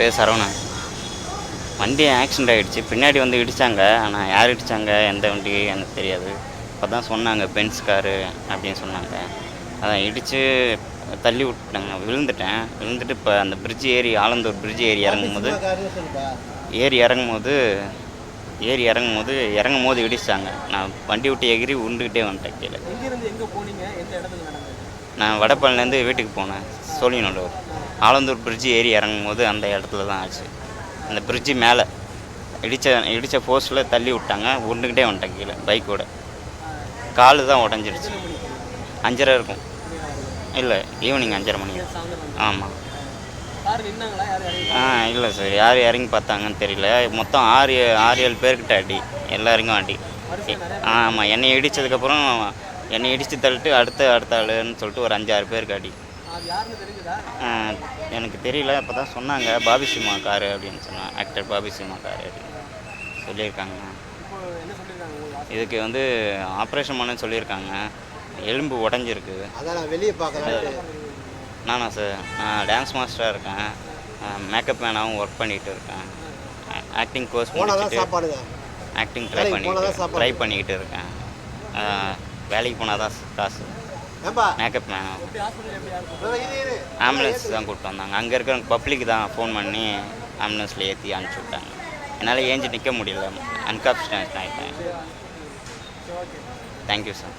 பேர் சரவணன் வண்டி ஆக்சிடென்ட் ஆகிடுச்சு பின்னாடி வந்து இடித்தாங்க ஆனால் யார் இடித்தாங்க எந்த வண்டி? எனக்கு தெரியாது. இப்போ தான் சொன்னாங்க பென்ஸ் காரு அப்படின்னு சொன்னாங்க. அதான் இடித்து தள்ளி விட்டாங்க விழுந்துட்டேன். விழுந்துட்டு இப்போ அந்த பிரிட்ஜ் ஏறி ஆலந்தூர் பிரிட்ஜ் ஏறி இறங்கும் போது ஏறி இறங்கும் போது ஏறி இறங்கும் போது இறங்கும் போது இடிச்சாங்க. நான் வண்டி விட்டு எகிரி உண்டுக்கிட்டே வந்துட்டேன் கீழே. நான் வடபழனிலேருந்து வீட்டுக்கு போனேன். சோழிநல்லூர் ஆலந்தூர் பிரிட்ஜ் ஏறி இறங்கும் போது அந்த இடத்துல தான் ஆச்சு. அந்த பிரிட்ஜு மேலே இடித்த இடித்த ஃபோர்ஸில் தள்ளி விட்டாங்க. உருண்டுக்கிட்டே வந்துட்டேன் கீழே பைக்கோட காலு தான் உடஞ்சிடுச்சு அஞ்சரை இருக்கும். இல்லை ஈவினிங் அஞ்சரை மணி. ஆமாம் ஆ இல்லை சார் யார் இறங்கி பார்த்தாங்கன்னு தெரியல. மொத்தம் ஆறு ஆறு ஏழு பேர்கிட்ட அடி. எல்லாருக்கும் அடி. ஆமாம் என்னை இடித்ததுக்கப்புறம் என்னை இடித்து தள்ளிட்டு அடுத்த அடுத்த ஆளுன்னு சொல்லிட்டு ஒரு அஞ்சாறு பேருக்கு அடி. எனக்கு தெரியல அப்போ தான் சொன்னாங்க பாபி சிம்மா காரு அப்படின்னு சொன்னாங்க ஆக்டர் பாபி சிம்மா காரு அப்படின்னு சொல்லியிருக்காங்க. இப்போ இதுக்கு வந்து ஆப்ரேஷன் பண்ண சொல்லியிருக்காங்க. எலும்பு உடஞ்சிருக்கு. வெளியே நானா சார் நான் டான்ஸ் மாஸ்டராக இருக்கேன். மேக்கப் மேனாகவும் ஒர்க் பண்ணிகிட்டு இருக்கேன். ஆக்டிங் கோர்ஸ் முடிச்சுட்டு ஆக்டிங் ட்ரை சாப்பாடு. ட்ரை பண்ணிக்கிட்டு இருக்கேன். வேலைக்கு போனால் தான் காசு. Makeup man. ஆம்புலன்ஸ் தான் கூப்பிட்டு வந்தாங்க. அங்கே இருக்கிற பப்ளிக் தான் ஃபோன் பண்ணி ஆம்புலன்ஸில் ஏற்றி அனுப்பிச்சி விட்டாங்க. என்னால் ஏஞ்சி நிற்க முடியல. அன்கான்ஷியஸ் ஆகிட்டேன் தேங்க்யூ சார்